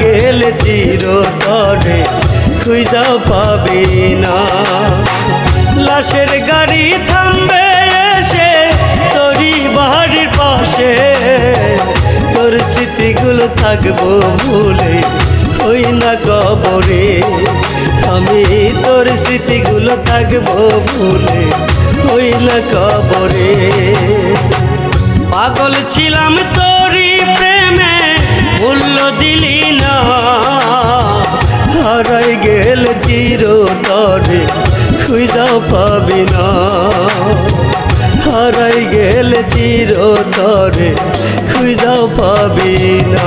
গেলে চিরতরে খুঁজাও পাবি না। লাশের গাড়ি থামবে এসে তোরই বাড়ির পাশে। তোর স্মৃতিগুলো থাকব ভুলে ওই না কবরে। আমি তোর স্মৃতিগুলো থাকব ভুলে ওই না কবরে। পাগল ছিলাম তোরই প্রেমে মূল্য দিলি না হারাই গেল চিরতরে খুঁজা পাবি না। হারাই গেল চিরতরে খুঁজা পাবি না।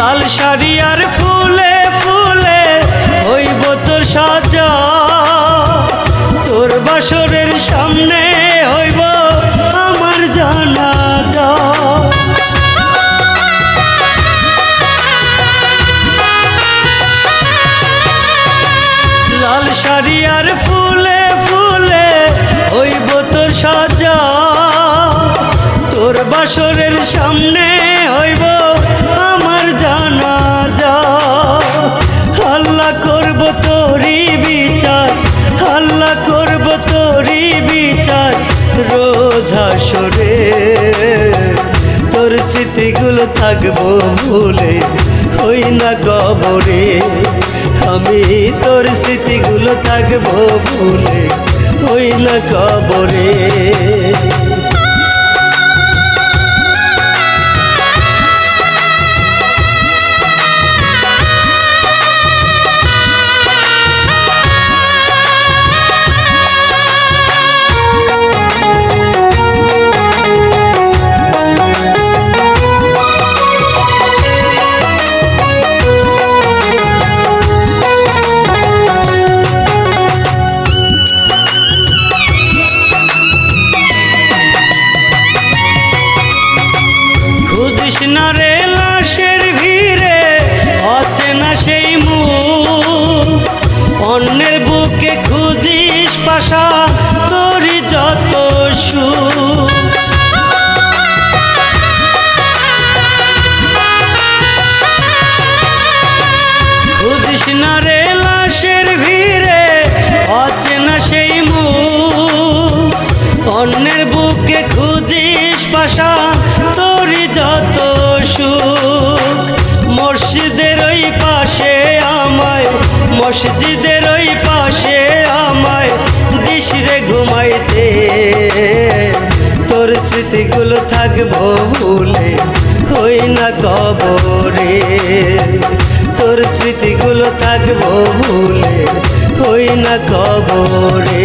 লাল শাড়ি আর ফুলে ফুলে হইব তোর সাজা। তোর বাসরের সামনে হইব আমার জানা যা লাল শাড়ি আর ফুলে ফুলে হইব তোর সাজা। তোর বাসরের সামনে বিচার, হাল্লা করব তোরই বিচার। রোজ হাসরে তোর স্মৃতিগুলো থাকব ভুলে, হই না কবরে। আমি তোর স্মৃতিগুলো থাকব ভুলে, হই না কবরে। মসজিদের ওই পাশে আমায়, মসজিদের ওই পাশে আমায় দিস রে ঘুমাইতে। তোর স্মৃতিগুলো থাকব ভুলে, হই না কবরে। তোর স্মৃতিগুলো থাকব ভুলে, হই না কবরে।